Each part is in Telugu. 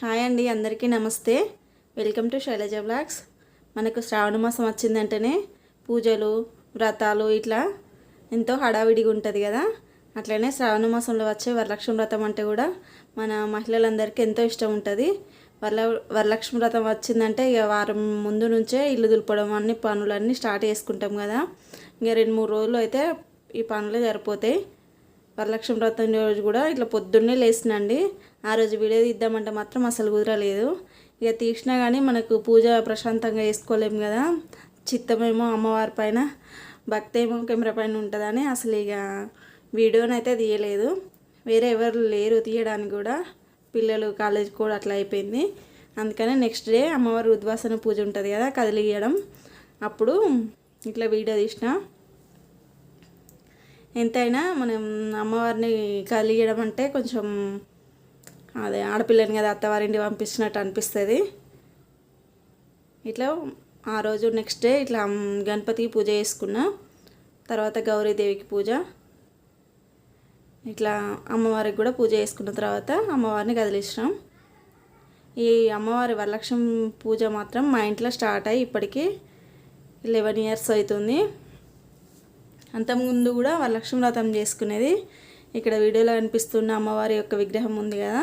హాయ్ అండి అందరికీ నమస్తే. వెల్కమ్ టు శైలజ బ్లాగ్స్ మనకు శ్రావణ మాసం వచ్చిందంటేనే పూజలు వ్రతాలు ఇట్లా ఎంతో హడావిడిగా ఉంటుంది కదా. అట్లనే శ్రావణ మాసంలో వచ్చే వరలక్ష్మి వ్రతం అంటే కూడా మన మహిళలందరికీ ఎంతో ఇష్టం ఉంటుంది. వరల వరలక్ష్మి వ్రతం వచ్చిందంటే ఇక వారం ముందు నుంచే ఇల్లు దులపడం అన్ని పనులన్నీ స్టార్ట్ చేసుకుంటాం కదా. ఇంకా రెండు మూడు రోజులు అయితే ఈ పనులు సరిపోతాయి. వరలక్ష్మి వ్రతం రోజు కూడా ఇట్లా పొద్దున్నే లేచినండి. ఆ రోజు వీడియో తీద్దామంటే మాత్రం అసలు కుదరలేదు. ఇక తీసినా కానీ మనకు పూజ ప్రశాంతంగా వేసుకోలేము కదా. చిత్తమేమో అమ్మవారి పైన భక్తి ఏమో కెమెరా పైన ఉంటుందని అసలు ఇక వీడియోనైతే తీయలేదు. వేరే ఎవరు లేరు తీయడానికి కూడా. పిల్లలు కాలేజ్ కూడా అట్లా అయిపోయింది. అందుకని నెక్స్ట్ డే అమ్మవారి ఉద్వాసన పూజ ఉంటుంది కదా కదిలియడం. అప్పుడు ఇట్లా వీడియో తీసిన. ఎంతైనా మనం అమ్మవారిని కలియడం అంటే కొంచెం అదే ఆడపిల్లని కదా అత్తవారింటి పంపిస్తున్నట్టు అనిపిస్తుంది. ఇట్లా ఆ రోజు నెక్స్ట్ డే ఇట్లా గణపతికి పూజ చేసుకున్నా. తర్వాత గౌరీదేవికి పూజ. ఇట్లా అమ్మవారికి కూడా పూజ చేసుకున్న తర్వాత అమ్మవారిని కదిలించినాం. ఈ అమ్మవారి వరలక్ష్మి పూజ మాత్రం మా ఇంట్లో స్టార్ట్ అయ్యి ఇప్పటికీ లెవెన్ ఇయర్స్ అవుతుంది. అంతకుముందు కూడా వరలక్ష్మి వ్రతం చేసుకునేది. ఇక్కడ వీడియోలో కనిపిస్తున్న అమ్మవారి యొక్క విగ్రహం ఉంది కదా.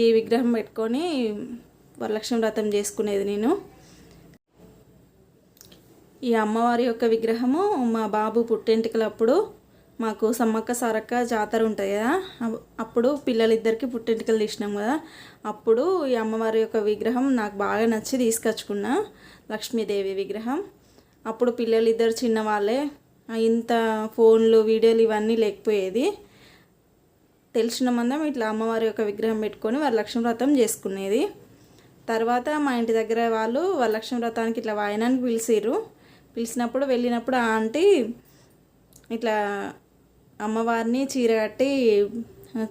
ఈ విగ్రహం పెట్టుకొని వరలక్ష్మి వ్రతం చేసుకునేది నేను. ఈ అమ్మవారి యొక్క విగ్రహము మా బాబు పుట్టెంటికలప్పుడు మాకు సమ్మక్క సారక్క జాతర ఉంటుంది కదా. అప్పుడు పిల్లలిద్దరికి పుట్టెంటికలు తీసినాం కదా. అప్పుడు ఈ అమ్మవారి యొక్క విగ్రహం నాకు బాగా నచ్చి తీసుకొచ్చుకున్నా లక్ష్మీదేవి విగ్రహం. అప్పుడు పిల్లలిద్దరు చిన్నవాళ్ళే ఇంత ఫోన్లు వీడియోలు ఇవన్నీ లేకపోయేది. తెలిసిన మందం ఇట్లా అమ్మవారి యొక్క విగ్రహం పెట్టుకొని వరలక్ష్మి వ్రతం చేసుకునేది. తర్వాత మా ఇంటి దగ్గర వాళ్ళు వరలక్ష్మి వ్రతానికి ఇట్లా వాయనానికి పిలిచిర్రు పిలిచినప్పుడు వెళ్ళినప్పుడు ఆ ఆంటీ ఇట్లా అమ్మవారిని చీర కట్టి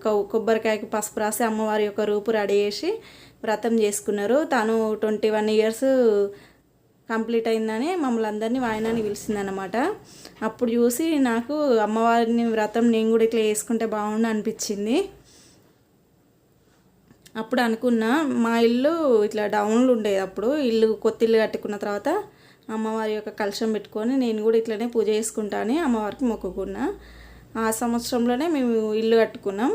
కొబ్బరికాయకు కొబ్బరికాయకి పసుపు రాసి అమ్మవారి యొక్క రూపు రెడీ చేసి వ్రతం చేసుకున్నారు. తను ట్వంటీ వన్ ఇయర్స్ కంప్లీట్ అయిందని మమ్మల్ని అందరినీ వాయనాన్ని పిలిచిందనమాట అప్పుడు చూసి నాకు అమ్మవారిని వ్రతం నేను కూడా ఇట్లా చేసుకుంటే బాగుండు అనిపించింది. అప్పుడు అనుకున్నా మా ఇల్లు ఇట్లా డౌన్లు ఉండేది అప్పుడు. ఇల్లు కొత్త ఇల్లు కట్టుకున్న తర్వాత అమ్మవారి యొక్క కలశం పెట్టుకొని నేను కూడా ఇట్లనే పూజ చేసుకుంటాను అమ్మవారికి మొక్కుకున్నా. ఆ సంవత్సరంలోనే మేము ఇల్లు కట్టుకున్నాం.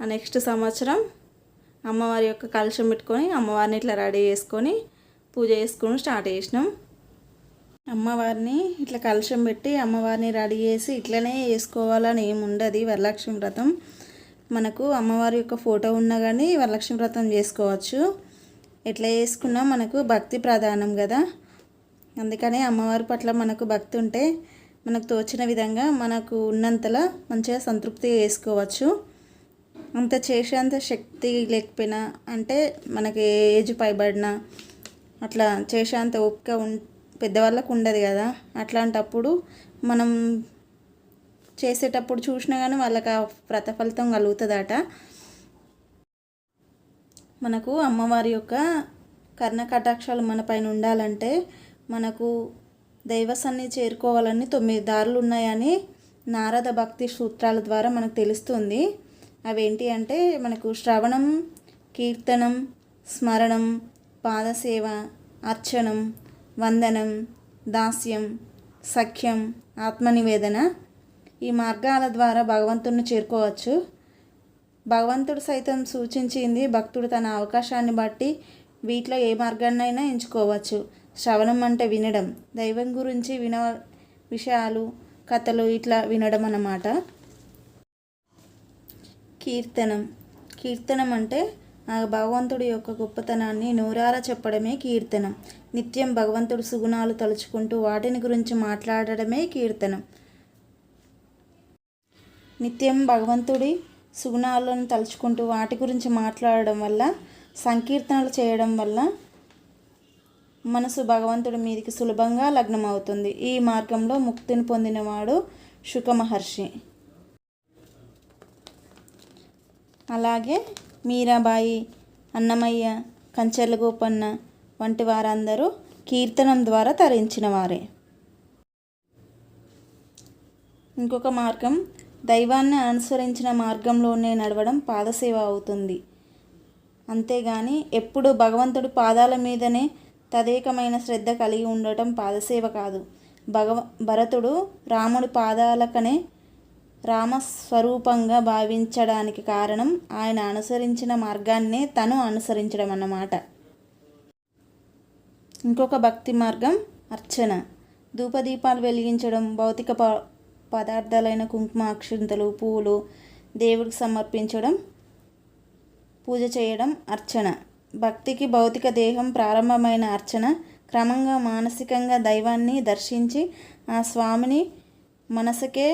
ఆ నెక్స్ట్ సంవత్సరం అమ్మవారి యొక్క కలశం పెట్టుకొని అమ్మవారిని ఇట్లా రెడీ చేసుకొని పూజ చేసుకొని స్టార్ట్ చేసినాం. అమ్మవారిని ఇట్లా కలశం పెట్టి అమ్మవారిని రెడీ చేసి ఇట్లనే చేసుకోవాలని ఏమి ఉండదు. వరలక్ష్మి వ్రతం మనకు అమ్మవారి యొక్క ఫోటో ఉన్నా కానీ వరలక్ష్మి వ్రతం చేసుకోవచ్చు. ఎట్లా చేసుకున్నా? మనకు భక్తి ప్రధానం కదా. అందుకనే అమ్మవారి పట్ల మనకు భక్తి ఉంటే మనకు తోచిన విధంగా మనకు ఉన్నంతలా మంచిగా సంతృప్తి చేసుకోవచ్చు. అంత చేసేంత శక్తి లేకపోయినా అంటే మనకి ఏజ్ పైబడిన అట్లా చేసేంత ఓపిక ఉం పెద్దవాళ్ళకు ఉండదు కదా. అట్లాంటప్పుడు మనం చేసేటప్పుడు చూసినా కానీ వాళ్ళకి ఆ ప్రతిఫలితం కలుగుతుందట. మనకు అమ్మవారి యొక్క కర్ణ కటాక్షాలు మన పైన ఉండాలంటే మనకు దైవసాన్ని చేరుకోవాలని తొమ్మిది దారులు ఉన్నాయని నారద భక్తి సూత్రాల ద్వారా మనకు తెలుస్తుంది. అవేంటి అంటే మనకు శ్రవణం కీర్తనం స్మరణం పాదసేవ అర్చనం వందనం దాస్యం సఖ్యం ఆత్మనివేదన ఈ మార్గాల ద్వారా భగవంతుడిని చేరుకోవచ్చు. భగవంతుడు సైతం సూచించింది భక్తుడు తన అవకాశాన్ని బట్టి వీటిలో ఏ మార్గాన్నైనా ఎంచుకోవచ్చు. శ్రవణం అంటే వినడం దైవం గురించి విన విషయాలు కథలు ఇట్లా వినడం అన్నమాట కీర్తనం కీర్తనం అంటే ఆ భగవంతుడి యొక్క గొప్పతనాన్ని నూరార చెప్పడమే కీర్తనం. నిత్యం భగవంతుడి సుగుణాలు తలుచుకుంటూ వాటిని గురించి మాట్లాడడమే కీర్తనం. నిత్యం భగవంతుడి సుగుణాలను తలుచుకుంటూ వాటి గురించి మాట్లాడడం వల్ల సంకీర్తనలు చేయడం వల్ల మనసు భగవంతుడి మీదికి సులభంగా లగ్నం అవుతుంది ఈ మార్గంలో ముక్తిని పొందినవాడు శుక మహర్షి అలాగే మీరాబాయి అన్నమయ్య కంచెల గోపన్న వంటి వారందరూ కీర్తనం ద్వారా తరించిన వారే. ఇంకొక మార్గం దైవాన్ని అనుసరించిన మార్గంలోనే నడవడం పాదసేవ అవుతుంది. అంతేగాని ఎప్పుడు భగవంతుడి పాదాల మీదనే తదేకమైన శ్రద్ధ కలిగి ఉండటం పాదసేవ కాదు. భగవ భరతుడు రాముడి పాదాలకనే రామస్వరూపంగా భావించడానికి కారణం ఆయన అనుసరించిన మార్గాన్నే తను అనుసరించడం అన్నమాట. ఇంకొక భక్తి మార్గం అర్చన. ధూపదీపాలు వెలిగించడం భౌతిక ప పదార్థాలైన కుంకుమ అక్షింతలు పూలు దేవుడికి సమర్పించడం పూజ చేయడం అర్చన. భక్తికి భౌతిక దేహం ప్రారంభమైన అర్చన క్రమంగా మానసికంగా దైవాన్ని దర్శించి ఆ స్వామిని మనసుకే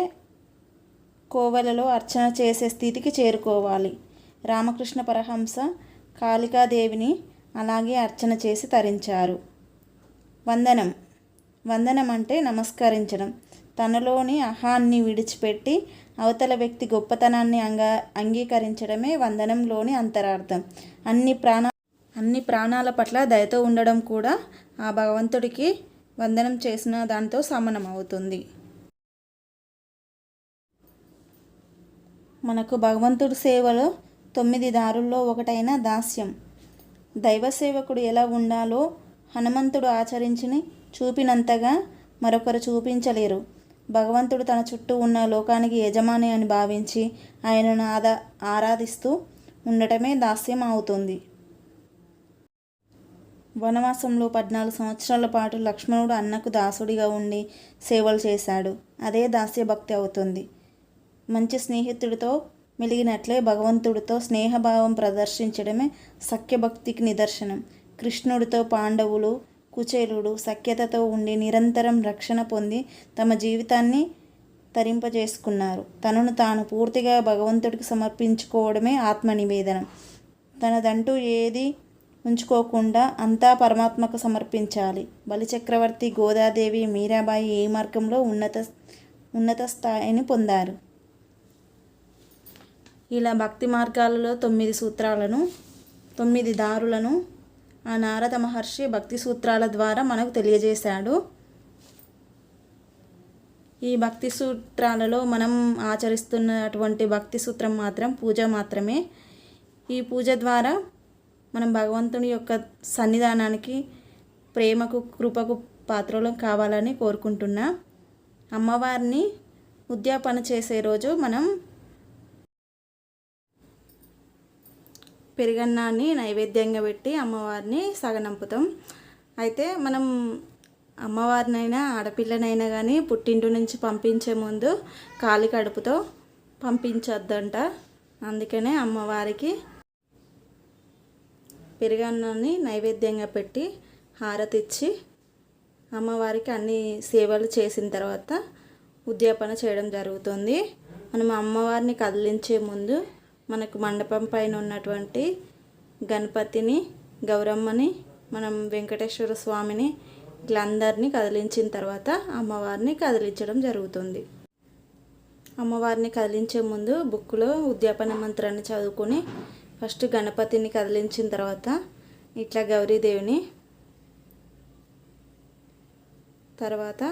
కోవెలలో అర్చన చేసే స్థితికి చేరుకోవాలి. రామకృష్ణ పరహంస కాళికాదేవిని అలాగే అర్చన చేసి తరించారు. వందనం. వందనం అంటే నమస్కరించడం. తనలోని అహాన్ని విడిచిపెట్టి అవతల వ్యక్తి గొప్పతనాన్ని అంగా అంగీకరించడమే వందనంలోని అంతరార్థం. అన్ని ప్రాణ అన్ని ప్రాణాల పట్ల దయతో ఉండడం కూడా ఆ భగవంతుడికి వందనం చేసిన దాంతో సమానం అవుతుంది మనకు భగవంతుడి సేవలో తొమ్మిది దారుల్లో ఒకటైన దాస్యం. దైవ సేవకుడు ఎలా ఉండాలో హనుమంతుడు ఆచరించిన చూపినంతగా మరొకరు చూపించలేరు. భగవంతుడు తన చుట్టూ ఉన్న లోకానికి యజమాని అని భావించి ఆయనను ఆదా ఆరాధిస్తూ ఉండటమే దాస్యం అవుతుంది. వనవాసంలో పద్నాలుగు సంవత్సరాల పాటు లక్ష్మణుడు అన్నకు దాసుడిగా ఉండి సేవలు చేశాడు. అదే దాస్య భక్తి అవుతుంది. మంచి స్నేహితుడితో మెలిగినట్లే భగవంతుడితో స్నేహభావం ప్రదర్శించడమే సఖ్యభక్తికి నిదర్శనం. కృష్ణుడితో పాండవులు కుచేలుడు సఖ్యతతో ఉండి నిరంతరం రక్షణ పొంది తమ జీవితాన్ని తరింపజేసుకున్నారు. తనను తాను పూర్తిగా భగవంతుడికి సమర్పించుకోవడమే ఆత్మ నివేదనం తనదంటూ ఏది ఉంచుకోకుండా అంతా పరమాత్మకు సమర్పించాలి. బలిచక్రవర్తి గోదాదేవి మీరాబాయి ఏ మార్గంలో ఉన్నత ఉన్నత స్థాయిని పొందారు? ఇలా భక్తి మార్గాలలో తొమ్మిది సూత్రాలను తొమ్మిది దారులను ఆ నారద మహర్షి భక్తి సూత్రాల ద్వారా మనకు తెలియజేశాడు. ఈ భక్తి సూత్రాలలో మనం ఆచరిస్తున్నటువంటి భక్తి సూత్రం మాత్రం పూజ మాత్రమే. ఈ పూజ ద్వారా మనం భగవంతుని యొక్క సన్నిధానానికి ప్రేమకు కృపకు పాత్రలు కావాలని కోరుకుంటున్నా. అమ్మవారిని ఉద్యాపన చేసే రోజు మనం పెరుగన్నాన్ని నైవేద్యంగా పెట్టి అమ్మవారిని సగనంపుతాం. అయితే మనం అమ్మవారినైనా ఆడపిల్లనైనా కానీ పుట్టింటి నుంచి పంపించే ముందు కాలి కడుపుతో పంపించొద్దంట. అందుకనే అమ్మవారికి పెరుగన్నాన్ని నైవేద్యంగా పెట్టి హారతిచ్చి అమ్మవారికి అన్ని సేవలు చేసిన తర్వాత ఉద్యాపన చేయడం జరుగుతుంది. మనం అమ్మవారిని కదిలించే ముందు మనకు మండపం పైన ఉన్నటువంటి గణపతిని గౌరమ్మని మనం వెంకటేశ్వర స్వామిని ఇట్లా అందరినీ కదిలించిన తర్వాత అమ్మవారిని కదిలించడం జరుగుతుంది. అమ్మవారిని కదిలించే ముందు బుక్లో ఉద్యాపన మంత్రాన్ని చదువుకొని ఫస్ట్ గణపతిని కదిలించిన తర్వాత ఇట్లా గౌరీదేవిని తర్వాత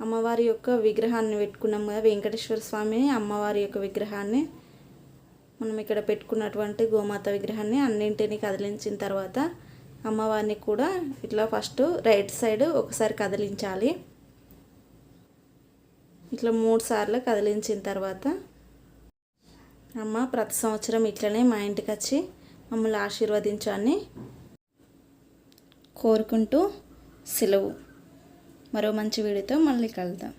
అమ్మవారి యొక్క విగ్రహాన్ని పెట్టుకున్నాం కదా వెంకటేశ్వర స్వామిని అమ్మవారి యొక్క విగ్రహాన్ని మనం ఇక్కడ పెట్టుకున్నటువంటి గోమాత విగ్రహాన్ని అన్నింటినీ కదిలించిన తర్వాత అమ్మవారిని కూడా ఇట్లా ఫస్ట్ రైట్ సైడ్ ఒకసారి కదిలించాలి. ఇట్లా మూడు సార్లు కదిలించిన తర్వాత అమ్మ ప్రతి సంవత్సరం ఇట్లనే మా ఇంటికి వచ్చి మమ్మల్ని ఆశీర్వదించాలని కోరుకుంటూ సెలవు. మరో మంచి వీడియోతో మళ్ళీ కలుద్దాం.